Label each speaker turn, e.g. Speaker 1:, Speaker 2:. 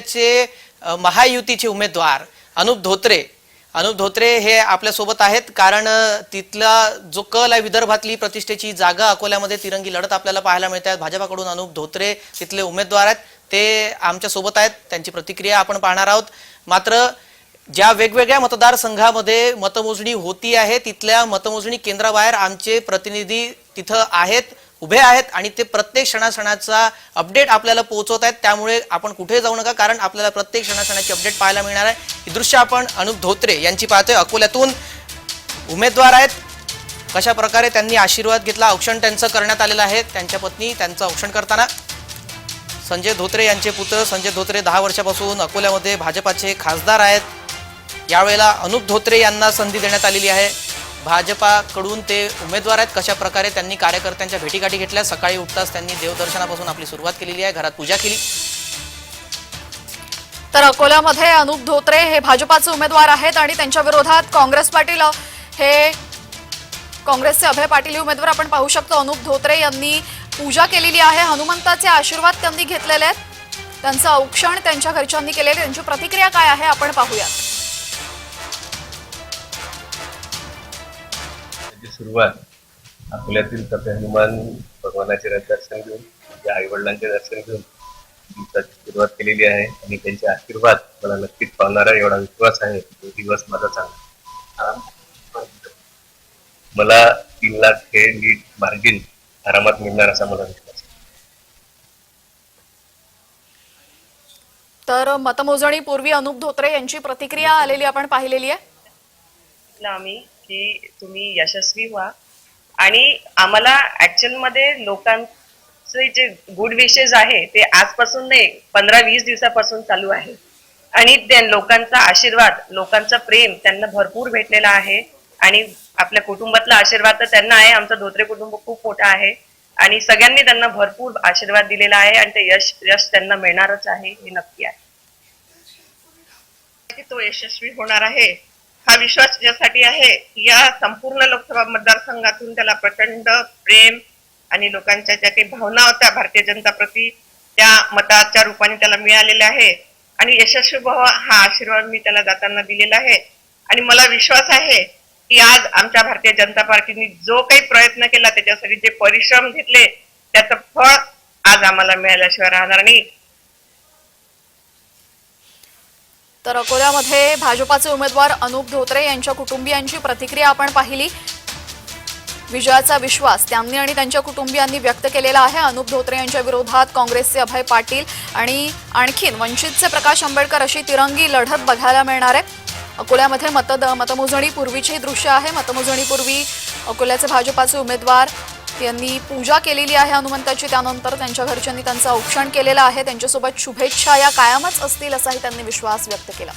Speaker 1: चे महायुतीचे उमेदवार अनुप धोत्रे. अनुप धोत्रे हे आपल्यासोबत आहेत कारण तिथला जो कल आहे विदर्भातली प्रतिष्ठेची जागा अकोल्यामध्ये तिरंगी लढत आपल्याला पाहायला मिळते आहेत. भाजपाकडून अनुप धोत्रे तिथले उमेदवार आहेत. ते आमच्यासोबत आहेत. त्यांची प्रतिक्रिया आपण पाहणार आहोत. मात्र ज्या वेगवेगळ्या मतदारसंघामध्ये मतमोजणी होती आहे तिथल्या मतमोजणी केंद्राबाहेर आमचे प्रतिनिधी तिथं आहेत. उभे आहेत आणि ते प्रत्येक क्षणाक्षणाचा अपडेट आपल्याला पोहोचवत आहेत. त्यामुळे आपण कुठे जाऊ नका कारण आपल्याला प्रत्येक क्षणाक्षणाची अपडेट पाहायला मिळणार आहे. ही दृश्य आपण अनुप धोत्रे यांची पाहतोय. अकोल्यातून उमेदवार आहेत. कशा प्रकारे त्यांनी आशीर्वाद घेतला औक्षण त्यांचं करण्यात आलेलं आहे. त्यांच्या पत्नी त्यांचं औक्षण करताना संजय धोत्रे यांचे पुत्र संजय धोत्रे दहा वर्षापासून अकोल्यामध्ये भाजपाचे खासदार आहेत. यावेळेला अनुप धोत्रे यांना संधी देण्यात आलेली आहे. भाजपाकडून ते उमेदवार आहेत कशा प्रकारे त्यांनी कार्यकर्त्यांच्या भेटीगाठी घेतल्या सकाळी उठताच त्यांनी देवदर्शनापासून आपली सुरुवात केलेली आहे घरात पूजा केली.
Speaker 2: तर अकोल्यामध्ये अनुप धोत्रे हे भाजपाचे उमेदवार आहेत आणि त्यांच्या विरोधात काँग्रेस पाटील हे काँग्रेसचे अभय पाटील हे उमेदवार आपण पाहू शकतो. अनुप धोत्रे यांनी पूजा केलेली आहे हनुमंताचे आशीर्वाद त्यांनी घेतलेले आहेत. त्यांचं औक्षण त्यांच्या घरच्यांनी केलेले त्यांची प्रतिक्रिया काय आहे आपण पाहूयात.
Speaker 3: त्याची सुरुवात अकोल्यातील कपे हनुमान भगवानाचे दर्शन घेऊन त्यांच्या आई वडिलांचे दर्शन घेऊन दिवसाची सुरुवात केलेली आहे आणि त्यांचे आशीर्वाद मला नक्कीच पावणारा एवढा विश्वास आहे. तो दिवस माझा चांगला मला तीन लाख हे नीट मार्जिन आरामात मिळणार असा मला विश्वास आहे.
Speaker 2: तर मतमोजणीपूर्वी अनुप धोत्रे यांची प्रतिक्रिया आलेली आपण पाहिलेली आहे.
Speaker 4: म्हटलं आम्ही की तुम्ही यशस्वी व्हा. आणि आम्हाला ऍक्च्युअलमध्ये लोकांचे जे गुड विशेष आहे ते आजपासून नाही पंधरा वीस दिवसापासून चालू आहे. आणि त्या लोकांचा आशीर्वाद लोकांचा प्रेम त्यांना भरपूर भेटलेला आहे. आणि आपल्या कुटुंबातला आशीर्वाद तर त्यांना आहे आमचं धोत्रे कुटुंब खूप मोठं आहे. आणि सगळ्यांनी त्यांना भरपूर आशीर्वाद दिलेला आहे आणि ते यश यश त्यांना मिळणारच आहे हे नक्की आहे. की तो यशस्वी होणार आहे. हा विश्वास ज्यासाठी आहे. या संपूर्ण लोकसभा मतदारसंघातून त्याला प्रचंड प्रेम आणि लोकांच्या ज्या काही भावना होत्या भारतीय जनता प्रती त्या मताच्या रूपाने त्याला मिळालेल्या आहे आणि यशस्वी भाव हा आशीर्वाद मी त्याला जाताना दिलेला आहे. आणि मला विश्वास आहे की आज आमच्या भारतीय जनता पार्टीने जो काही प्रयत्न केला त्याच्यासाठी जे परिश्रम घेतले त्याचं फळ आज आम्हाला मिळाल्याशिवाय राहणार नाही.
Speaker 2: तर अकोल्यामध्ये भाजपाचे उमेदवार अनुप धोत्रे यांच्या कुटुंबियांची प्रतिक्रिया आपण पाहिली. विजयाचा विश्वास त्यांनी आणि त्यांच्या कुटुंबियांनी व्यक्त केलेला आहे. अनुप धोत्रे यांच्या विरोधात काँग्रेसचे अभय पाटील आणि आणखीन वंचितचे प्रकाश आंबेडकर अशी तिरंगी लढत बघायला मिळणार आहे. अकोल्यामध्ये मतद मतमोजणीपूर्वीची दृश्य आहे. मतमोजणीपूर्वी अकोल्याचे भाजपाचे उमेदवार यांनी पूजा केलेली आहे हनुमंताची. त्यानंतर त्यांच्या घरच्यांनी त्यांचं औक्षण केलेलं आहे. त्यांच्यासोबत शुभेच्छा या कायमच असतील असाही त्यांनी विश्वास व्यक्त केला.